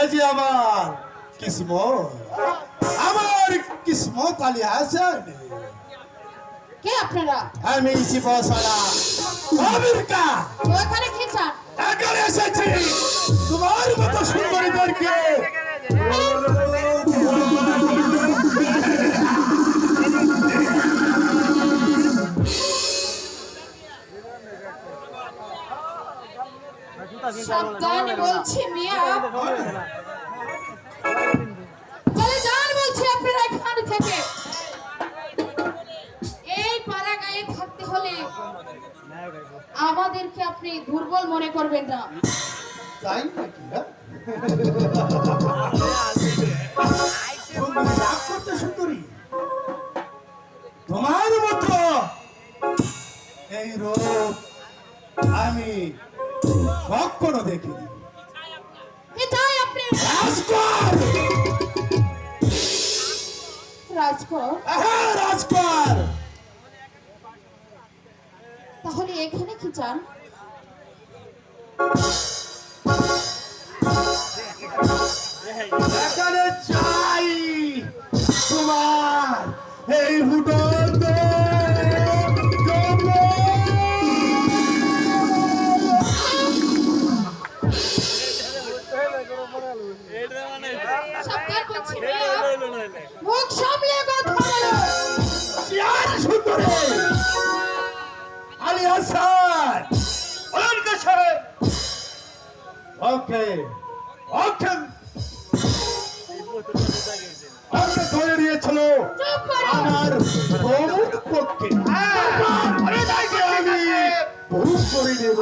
এই যে আমার কিসমত আমার কিসমত আলী হাসান। কে আপনারা? আমি শিবসারা আমেরিকা। ওখানে কি চান? এখানে এসেছি। তোমার মতো সুন্দরীদেরকে সাবধানে বলছি মিয়া। চলে যান বলছি আপনারা এখান থেকে। এই পাড়া গায়ে থাকতে হলে আমাদেরকে আপনি দুর্বল মনে করবেন না। তাই নাকি হ্যাঁ? রাগ তোমার মতো এই রূপ আমি কখনো দেখিনি। এটাই আপনি রাজকর রাজকর হ্যাঁ রাজকর তাহলে এখানে কি চান? এখানে চাই তোমার এই ওকে ওকে ওকে। ওকে ধরে নিয়েছিল চুপ করো। আমার বহু পক্ষে। আমি ভুল করে নেব।